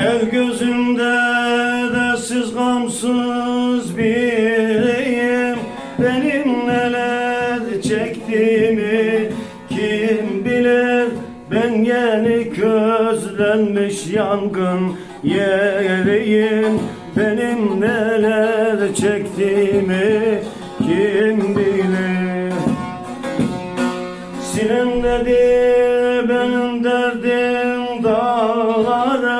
El gözümde de siz gamsız biriyim. Benim neler çektiğimi kim bilir? Ben yeni közlenmiş yangın yeriyim. Benim neler çektiğimi kim bilir? Sinemdedir benim derdim dağlarım Ben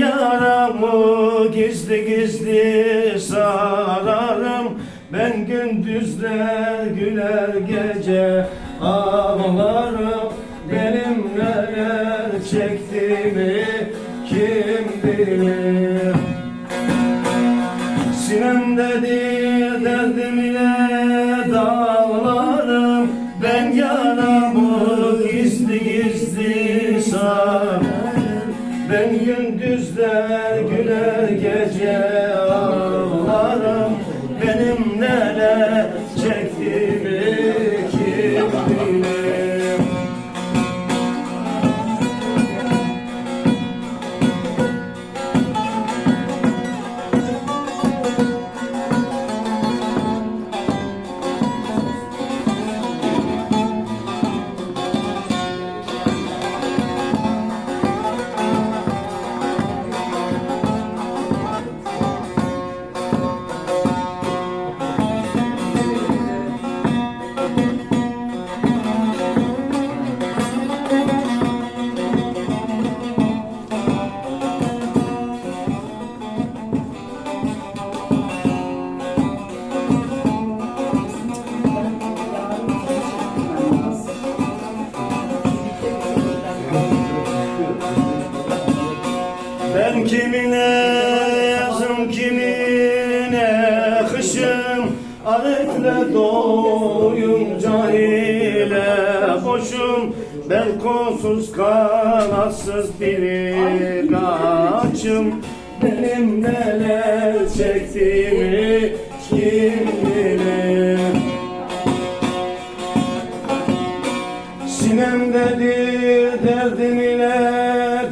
yaramı gizli gizli sararım. Ben gündüzler güler gece ağlarım. Benim neler çektiğimi kim bilir? Sinemdedir derdim ile dağlarım. Ben yaramı Ben gündüzler güler gece ağlarım. Benim neler kimine kışım Arıkla doyunca ile boşum Ben kolsuz kanatsız bir kaçım Benim neler çektiğimi kim bilir? Sinemdedir derdim ile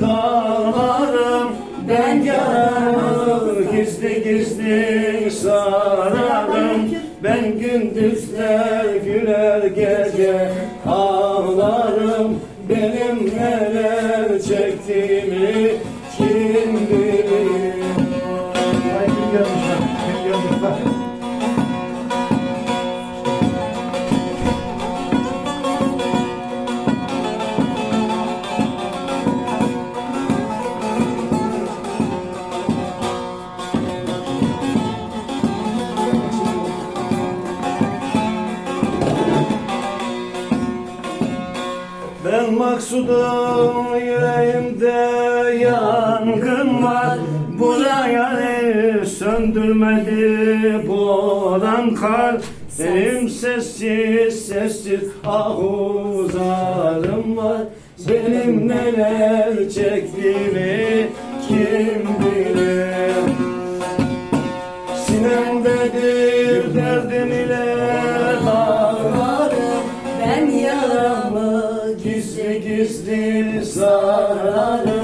dağlarım. Ben yaramı gizli gizli gündüzler güler gece. Ağlarım Benim neler çektiğimi Ben maksudum yüreğimde yangın var. Buraya söndürmedi boran kar. Benim sessiz sessiz ahuzarım var. Benim neler çektiğimi kim bilir? Sinemdedir derdim ile Gizli gizli